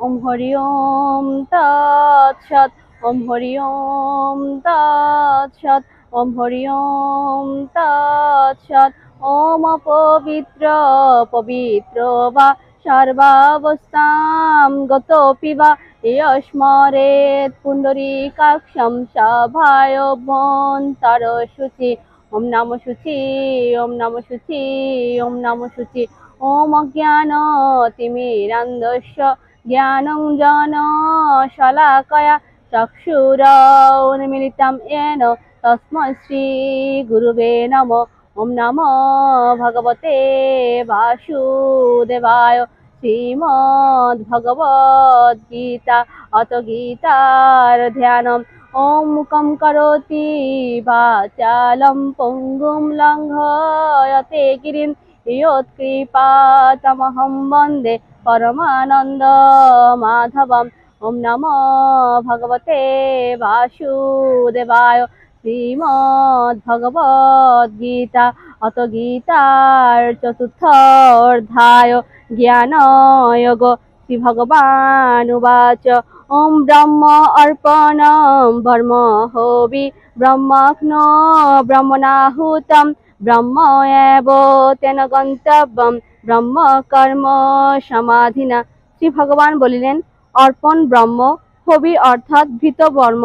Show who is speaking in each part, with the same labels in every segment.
Speaker 1: ওম হরি ওম তৎসৎ ওম হরি ওম তৎসৎ ওম হরি ওম তৎসৎ ওম পবিত্র পবিত্র বা সর্বাবস্থাম গতোপি বা। ইয়স্মরেত পুণ্ডরীকাক্ষম সভায়ভ্যন্তর শুচি ওম নম শুচি ওম নম শুচি ওম নম শুচি ওম অজ্ঞান তিমিরান্ধস্য জ্ঞানং জন শলাকয়া চক্ষুরমিলিতম এন তস্মৈ শ্রী গুরুবে নম ওম নম ভগবতে বাসুদেবায় শ্রীমদ ভগবদ গীতা অত গীতার ধ্যানম ওম কম করোতি বাচালম পঙ্গুম লঙ্ঘয়তে গিরিম ইয়ৎকৃপাতমহং বন্দে পরমানন্দ মাধবম ওম নম ভগবতে বাসুদেবায় শ্রীমদ্ ভগবদ গীতা অত গীতার চতুর্থ অধ্যায় জ্ঞানয়োগ শ্রী ভগবান উবাচ। ওম ব্রহ্ম অর্পণম ব্রহ্ম হবি ব্রহ্মগ্ন ব্রহ্মণাহুতম। ব্রহ্ম এব তেন গন্তব্যম। ব্রহ্ম কর্ম সমাধিনা। শ্রী ভগবান বলিলেন, অর্পণ ব্রহ্ম, হবি অর্থাৎ ভীত বর্ম,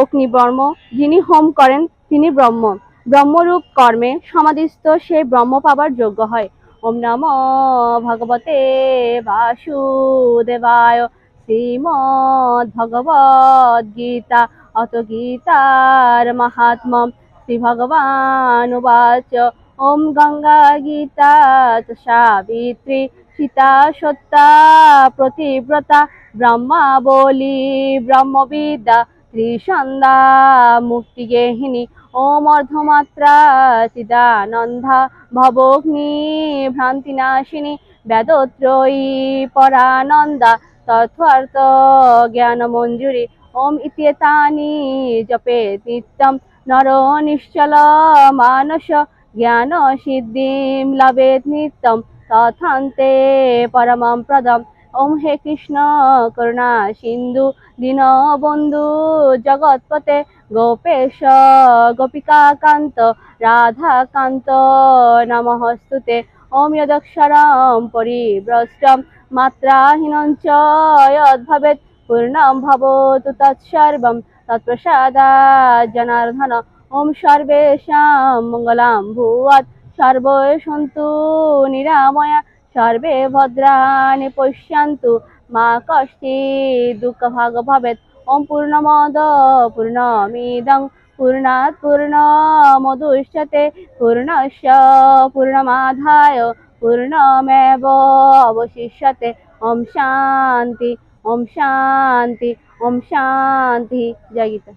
Speaker 1: অগ্নিবর্ম, যিনি হোম করেন, তিনি ব্রহ্ম। ব্রহ্মরূপ কর্মে সমাধিস্থ সে ব্রহ্ম পাবার যোগ্য হয়। ওম নম ভগবতে বাসুদেবায় শ্রীমদ্ ভগবদ গীতা অত গীতার মাহাত্ম্যম শ্রী ভগবান উবাচ ওম গঙ্গা গীতা সাবিত্রী। সীতা সত্তা প্রতিব্রতা। ব্রহ্মা বলি ব্রহ্মবিদ্যা। ত্রিসন্ধ্যা মুক্তিগেহিনী ওম অর্ধমাত্রা চিদানন্দা ভবগ্নি ভ্রান্তিনাশিনী বেদত্রয়ী পরানন্দা তথার্থ জ্ঞান মঞ্জুরি ওম ইত্যেতানি জপেত নিত্যম নর নিশ্চল মানস জ্ঞান সিদ্ধিম লভেত নিত্যম তথান্তে পরমম প্রদম। ওম হে কৃষ্ণ করুণা সিন্ধু দীনবন্ধু জগৎপতে গোপেশ গোপিকাকান্ত রাধাকান্ত নমস্তুতে। ওম যদক্ষরম পরিভ্রষ্টম মাত্রাহীনং চ যদ্ভবেৎ পূর্ণম ভবতু তৎসর্বম তৎপ্রসাদাৎ জনার্দন। ওম সর্বেষাং মঙ্গলাং ভুয়াৎ সর্বে সন্তু নিরাময়া। সর্বে ভদ্রাণি পশ্যন্তু, মা কষ্টিৎ দুঃখভাগ ভবেৎ। ওম পূর্ণমদ, পূর্ণমিদং, পূর্ণাৎ পূর্ণমদুষ্যতে পূর্ণস্য পূর্ণমাধায়, পূর্ণমেব অবশিষ্যতে। ওম শান্তি ওম শান্তি ওম শান্তি। জয় গীতা।